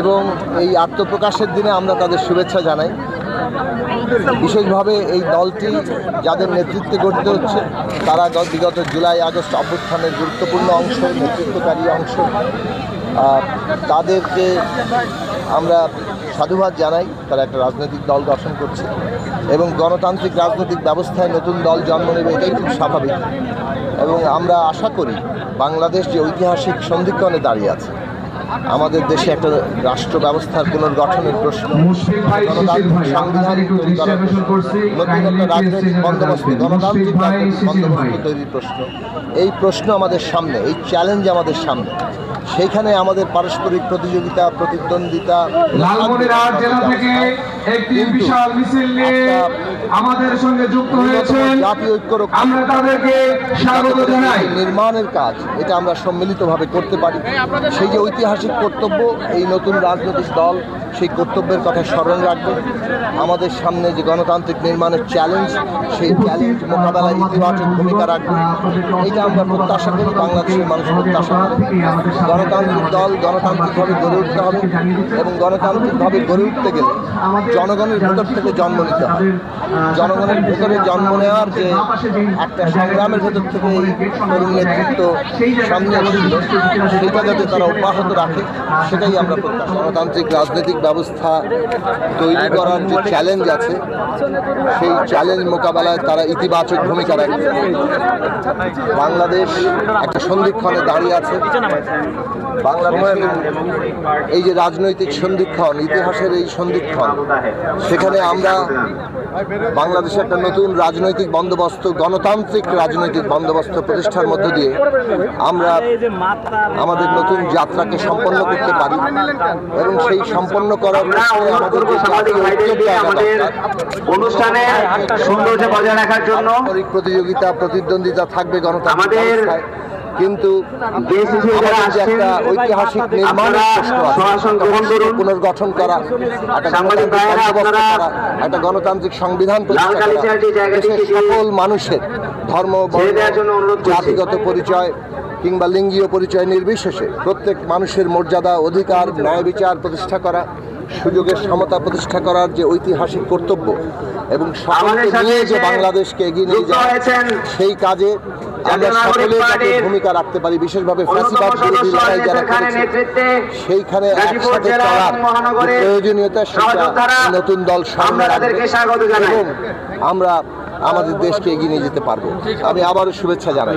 এবং এই আত্মপ্রকাশের দিনে আমরা তাদের শুভেচ্ছা জানাই। বিশেষভাবে এই দলটি যাদের নেতৃত্বে গঠিত হচ্ছে, তারা বিগত জুলাই, আগস্ট অভ্যুত্থানের গুরুত্বপূর্ণ অংশ, নেতৃত্বকারী অংশ। তাদেরকে আমরা সাধুবাদ জানাই, তারা একটা রাজনৈতিক দল গঠন করছে এবং গণতান্ত্রিক রাজনৈতিক ব্যবস্থায় নতুন দল জন্ম নেবে এটাই খুব স্বাভাবিক। এবং আমরা আশা করি বাংলাদেশ যে ঐতিহাসিক সন্ধিক্ষণে দাঁড়িয়ে আছে আমাদের দেশে একটা রাষ্ট্র ব্যবস্থার পুনর্গঠনের প্রশ্ন। একটা রাজনৈতিক বন্দোবস্ত গণতান্ত্রিক রাজনৈতিক বন্দোবস্ত তৈরির প্রশ্ন। এই প্রশ্ন আমাদের সামনে এই চ্যালেঞ্জ আমাদের সামনে। সেইখানে আমাদের পারস্পরিক প্রতিযোগিতা প্রতিদ্বন্দ্বিতা একটি বিশাল মিছিল নিয়ে আমাদের সঙ্গে যুক্ত হয়েছেন। আমরা তাদেরকে স্বাগত জানাই। নির্মাণের কাজ এটা আমরা সম্মিলিতভাবে করতে পারি। সেই যে ঐতিহাসিক কর্তব্য এই নতুন রাজনৈতিক দল সেই কর্তব্যের কথা স্মরণ রাখবে। আমাদের সামনে যে গণতান্ত্রিক নির্মাণের চ্যালেঞ্জ সেই চ্যালেঞ্জ মোকাবেলায় ইতিবাচক ভূমিকা রাখবে। এটা আমরা প্রত্যাশা করি, বাংলাদেশের মানুষ প্রত্যাশা করে। গণতান্ত্রিক দল গণতান্ত্রিকভাবে গড়ে উঠতে হবে এবং গণতান্ত্রিকভাবে গড়ে উঠতে গেলে জনগণের ভেতর থেকে জন্ম নিতে হবে। জনগণের ভেতরে জন্ম নেওয়ার যে একটা সংগ্রামের ভেতর থেকে এই তরুণ নেতৃত্ব সামনে এসেছিল সেটা যাতে তারা অব্যাহত রাখে, সেটাই আমরা প্রত্যাশা গণতান্ত্রিক রাজনৈতিক ব্যবস্থা তৈরি করার যে চ্যালেঞ্জ আছে, সেই চ্যালেঞ্জ মোকাবেলায় তারা ইতিবাচক ভূমিকা রাখবে। বাংলাদেশ একটা সন্ধিক্ষণে দাঁড়িয়ে আছে। বাংলাদেশের এই যে রাজনৈতিক সন্ধিক্ষণ, ইতিহাসের এই সন্ধিক্ষণ, সেখানে আমরা বাংলাদেশে একটা নতুন রাজনৈতিক বন্দোবস্ত, গণতান্ত্রিক রাজনৈতিক বন্দোবস্ত প্রতিষ্ঠার মধ্য দিয়ে আমরা আমাদের নতুন যাত্রাকে সম্পন্ন করতে পারি এবং সেই সম্পন্ন করার আমাদের অনুষ্ঠানে সৌন্দর্য বজায় রাখার জন্য প্রতিযোগিতা প্রতিদ্বন্দ্বিতা থাকবে গণতান্ত্রিক আমাদের কিন্তু একটা ঐতিহাসিক করুন। পুনর্গঠন করা একটা গণতান্ত্রিক সংবিধান সকল মানুষের ধর্ম। জাতিগত পরিচয় কিংবা লিঙ্গীয় পরিচয় নির্বিশেষে প্রত্যেক মানুষের মর্যাদা অধিকার ন্যায় বিচার প্রতিষ্ঠা করা সুযোগের সমতা প্রতিষ্ঠা করার যে ঐতিহাসিক কর্তব্য এবং সকলকে নিয়ে যে বাংলাদেশকে এগিয়ে নিয়ে যাওয়া সেই কাজে আমরা সকলে যাতে ভূমিকা রাখতে পারি বিশেষভাবে ফ্যাসিবাদ বিরোধী লড়াই যারা করেছে সেইখানে একসাথে চলার প্রয়োজনীয়তা সেটা নতুন দল সামনে রাখবে। এবং আমরা আমাদের দেশকে এগিয়ে নিয়ে যেতে পারব। আমি আবারও শুভেচ্ছা জানাই।